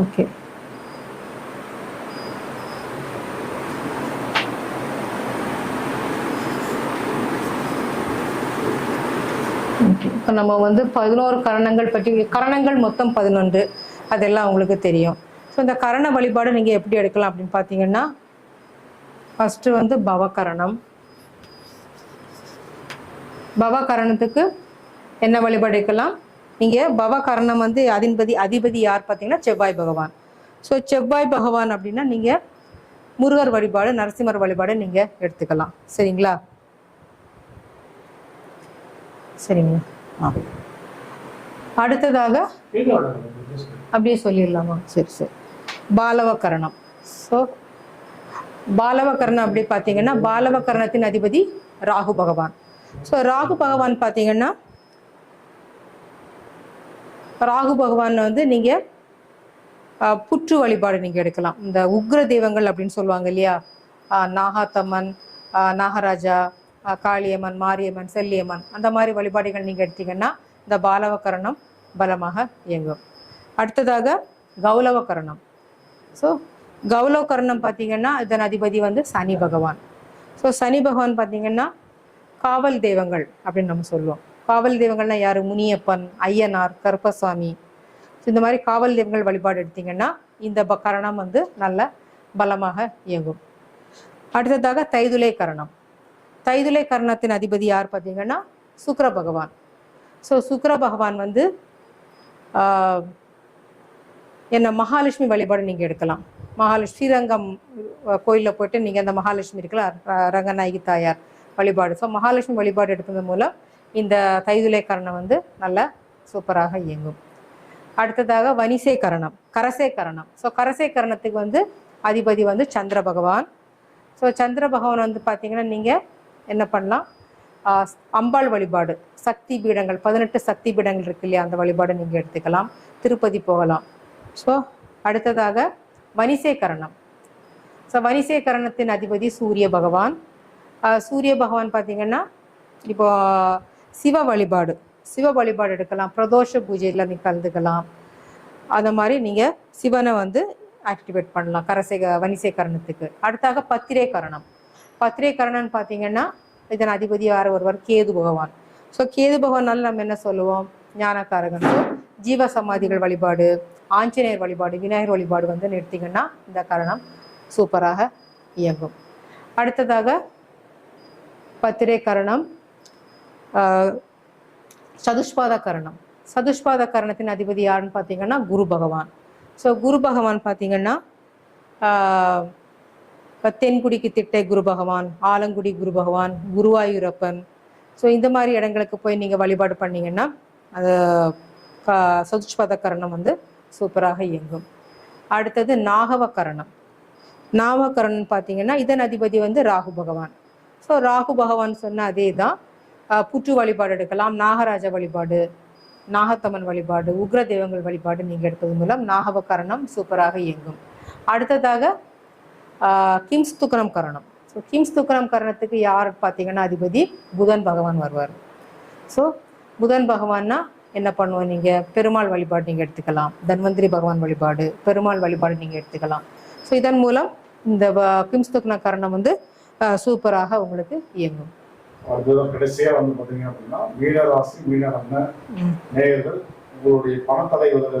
Okay. இப்போ நம்ம வந்து பதினோரு கரணங்கள் பற்றி கரணங்கள் மொத்தம் பதினொன்று. அதெல்லாம் உங்களுக்கு தெரியும். ஸோ இந்த கரண வழிபாடு நீங்கள் எப்படி எடுக்கலாம் அப்படின்னு பார்த்தீங்கன்னா ஃபஸ்ட்டு வந்து பவகரணம். பவகரணத்துக்கு என்ன வழிபாடு எடுக்கலாம்? நீங்கள் பவகரணம் வந்து அதிபதி அதிபதி யார் பார்த்தீங்கன்னா செவ்வாய் பகவான். ஸோ செவ்வாய் பகவான் அப்படின்னா நீங்கள் முருகர் வழிபாடு நரசிம்மர் வழிபாடு நீங்கள் எடுத்துக்கலாம். சரிங்களா? சரிங்க. ஆ அடுத்ததாக அப்படியே சொல்லிடலாமா? சரி சரி. பாலவகரணம் ஸோ பாலவகரணம் அப்படி பார்த்தீங்கன்னா பாலவகரணத்தின் அதிபதி ராகு பகவான். ஸோ ராகு பகவான் பார்த்தீங்கன்னா ராகு பகவான் வந்து நீங்கள் புற்று வழிபாடு நீங்கள் எடுக்கலாம். இந்த உக்ர தெய்வங்கள் அப்படின்னு சொல்லுவாங்க இல்லையா? நாகாத்தம்மன் நாகராஜா காளியம்மன் மாரியம்மன் செல்லியம்மன் அந்த மாதிரி வழிபாடுகள் நீங்கள் எடுத்தீங்கன்னா இந்த பாலவகரணம் பலமாக இயங்கும். அடுத்ததாக கௌலவகரணம். ஸோ கௌலவகரணம் பார்த்தீங்கன்னா இதன் அதிபதி வந்து சனி பகவான். ஸோ சனி பகவான் பார்த்தீங்கன்னா காவல் தெய்வங்கள் அப்படின்னு நம்ம சொல்லுவோம். காவல் தெய்வங்கள்னா யாரு? முனியப்பன் ஐயனார் கருப்பசாமி. ஸோ இந்த மாதிரி காவல் தெய்வங்கள் வழிபாடு எடுத்தீங்கன்னா இந்த ப- கரணம் வந்து நல்ல பலமாக இயங்கும். அடுத்ததாக தைதுளை கரணம். தைதுளை கரணத்தின் அதிபதி யார் பார்த்தீங்கன்னா சுக்கர பகவான். ஸோ சுக்கர பகவான் வந்து என்ன மகாலட்சுமி வழிபாடு நீங்கள் எடுக்கலாம். மகாலட்சுமி ஸ்ரீரங்கம் கோயிலில் போயிட்டு நீங்கள் அந்த மகாலட்சுமி இருக்கலாம். ர- ரங்கநாயகி தாயார் வழிபாடு. ஸோ மகாலட்சுமி வழிபாடு எடுப்பது மூலம் இந்த தைதுலை கரணம் வந்து நல்ல சூப்பராக இயங்கும். அடுத்ததாக வனிசை கரணம் கரசை கரணம் ஸோ கரசை கரணத்துக்கு வந்து அதிபதி வந்து சந்திர பகவான். ஸோ சந்திர பகவான் வந்து பார்த்தீங்கன்னா நீங்கள் என்ன பண்ணலாம்? அம்பாள் வழிபாடு சக்தி பீடங்கள் பதினெட்டு சக்தி பீடங்கள் இருக்கு இல்லையா அந்த வழிபாடு நீங்கள் எடுத்துக்கலாம். திருப்பதி போகலாம். ஸோ அடுத்ததாக வனிசை கரணம் ஸோ வனிசை கரணத்தின் அதிபதி சூரிய பகவான். சூரிய பகவான் பார்த்தீங்கன்னா இப்போ சிவ வழிபாடு சிவ வழிபாடு எடுக்கலாம். பிரதோஷ பூஜையில் நீங்கள் கலந்துக்கலாம். அந்த மாதிரி நீங்கள் சிவனை வந்து ஆக்டிவேட் பண்ணலாம். கரசை வனிசை கரணத்துக்கு அடுத்தாக பத்திரை கரணம் பத்திரை கரணம்னு பார்த்தீங்கன்னா இதன் அதிபதி யார்? ஒருவர் கேது பகவான். ஸோ கேது பகவானால நம்ம என்ன சொல்லுவோம்? ஞானக்காரகன். ஸோ ஜீவ சமாதிகள் வழிபாடு ஆஞ்சநேயர் வழிபாடு விநாயகர் வழிபாடு வந்து நிறுத்திங்கன்னா இந்த கரணம் சூப்பராக இயங்கும். அடுத்ததாக பத்திரை கரணம் சதுஷ்பாத கரணம் சதுஷ்பாத கரணத்தின் அதிபதி யாருன்னு பார்த்தீங்கன்னா குரு பகவான். ஸோ குரு பகவான் பார்த்தீங்கன்னா தென்குடிக்கு திட்டை குரு பகவான் ஆலங்குடி குரு பகவான் குருவாயூரப்பன். ஸோ இந்த மாதிரி இடங்களுக்கு போய் நீங்கள் வழிபாடு பண்ணீங்கன்னா அது க- சதுஷ்பாத கரணம் வந்து சூப்பராக இயங்கும். அடுத்தது நாகவ கரணம் நாகவகரணம் பார்த்தீங்கன்னா இதன் அதிபதி வந்து ராகு பகவான். ஸோ ராகு பகவான் சொன்ன அதே தான் புற்று வழிபாடு எடுக்கலாம். நாகராஜ வழிபாடு நாகத்தம்மன் வழிபாடு உக்ர தெய்வங்கள் வழிபாடு நீங்கள் எடுப்பது மூலம் நாகவகரணம் சூப்பராக இயங்கும். அடுத்ததாக கிம்ஸ் துக்கரம் கரணம். ஸோ கிம்ஸ் துக்கரம் கரணத்துக்கு யார் பார்த்தீங்கன்னா அதிபதி? புதன் பகவான் வருவார். ஸோ புதன் பகவான்னா என்ன பண்ணுவோம் நீங்கள் பெருமாள் வழிபாடு நீங்கள் எடுத்துக்கலாம். தன்வந்திரி பகவான் வழிபாடு பெருமாள் வழிபாடு நீங்கள் எடுத்துக்கலாம். ஸோ இதன் மூலம் இந்த வ- கிம்ஸ் துக்கன கரணம் வந்து சூப்பராக உங்களுக்கு இயங்கும். அடுத்ததான் கடைசியா வந்து பாத்தீங்க அப்படின்னா மீனராசி மீனரங்க நேயர்கள் உங்களுடைய பணத்தடை வந்து